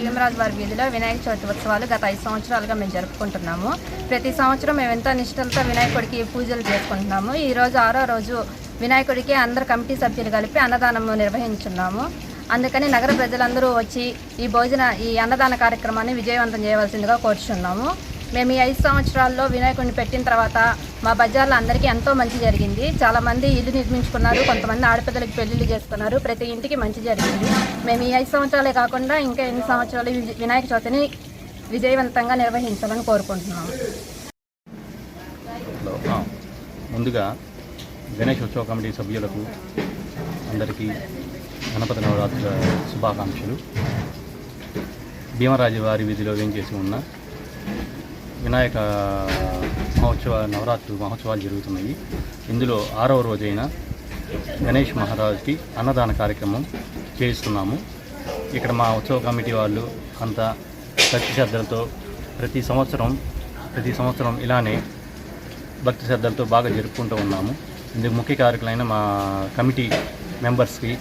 భీమరాజు వారి వీధిలో వినాయక చవితి ఉత్సవాలు గత ఐదు సంవత్సరాలుగా మేము జరుపుకుంటున్నాము. ప్రతి సంవత్సరం మేము ఎంతో నిష్టలతో వినాయకుడికి పూజలు చేసుకుంటున్నాము. ఈరోజు ఆరో రోజు వినాయకుడికి అందరు కమిటీ సభ్యులు కలిపి అన్నదానము నిర్వహించున్నాము. అందుకని నగర ప్రజలందరూ వచ్చి ఈ భోజన ఈ అన్నదాన కార్యక్రమాన్ని విజయవంతం చేయవలసిందిగా కోరుచున్నాము. మేము ఈ ఐదు సంవత్సరాల్లో వినాయకుడిని పెట్టిన తర్వాత మా బజార్లో అందరికీ ఎంతో మంచి జరిగింది. చాలామంది ఇల్లు నిర్మించుకున్నారు కొంతమంది ఆడపిల్లలకి పెళ్ళిళ్ళు చేసుకున్నారు ప్రతి ఇంటికి మంచి జరిగింది. మేము ఈ ఐదు సంవత్సరాలే కాకుండా ఇంకా ఎన్ని సంవత్సరాలు వినాయక చవితిని విజయవంతంగా నిర్వహించాలని కోరుకుంటున్నాము ముందుగా గణేష్ ఉత్సవ కమిటీ సభ్యులకు అందరికీ గణపతి నవరాత్రుల శుభాకాంక్షలు. భీమరాజు వారి విధిలో వేంచేసి ఉన్న వినాయక మహోత్సవ నవరాత్రి మహోత్సవాలు జరుగుతున్నాయి. ఇందులో ఆరవ రోజైన గణేష్ మహారాజ్కి అన్నదాన కార్యక్రమం చేయిస్తున్నాము. ఇక్కడ మా ఉత్సవ కమిటీ వాళ్ళు అంతా భక్తి శ్రద్ధలతో ప్రతి సంవత్సరం ప్రతి సంవత్సరం ఇలానే భక్తి శ్రద్ధలతో బాగా జరుపుకుంటూ ఉన్నాము. ఇందుకు ముఖ్య కార్యకులైన మా కమిటీ మెంబర్స్కి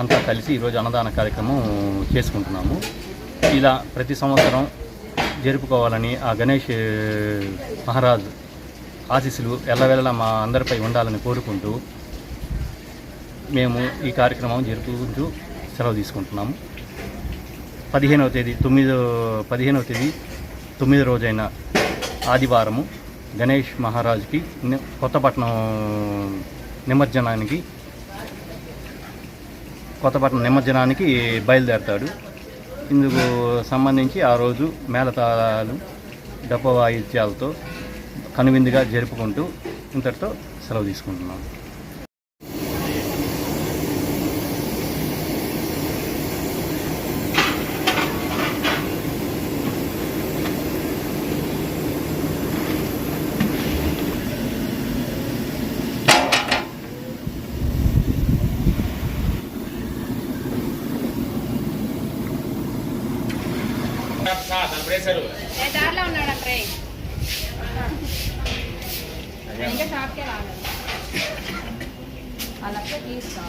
అంతా కలిసి ఈరోజు అన్నదాన కార్యక్రమం చేసుకుంటున్నాము. ఇలా ప్రతి సంవత్సరం జరుపుకోవాలని ఆ గణేష్ మహారాజ్ ఆశీస్సులు ఎల్లవేళలా మా అందరిపై ఉండాలని కోరుకుంటూ మేము ఈ కార్యక్రమం జరుపుకుంటూ సెలవు తీసుకుంటున్నాము పదిహేనవ తేదీ తొమ్మిదో పదిహేనవ తేదీ తొమ్మిదో రోజైన ఆదివారము గణేష్ మహారాజ్కి కొత్తపట్నం నిమజ్జనానికి కొత్తపట్నం నిమజ్జనానికి బయలుదేరతాడు. ఇందుకు సంబంధించి ఆ రోజు మేళతాళాలు డబ్బ వాయిద్యాలతో కనువిందుగా జరుపుకుంటూ ఇంతటితో సెలవు తీసుకుంటున్నాం. దారిలో ఉన్నాడు అక్కడ ఇంకా షాప్కే రాలేదు. తీస్తాం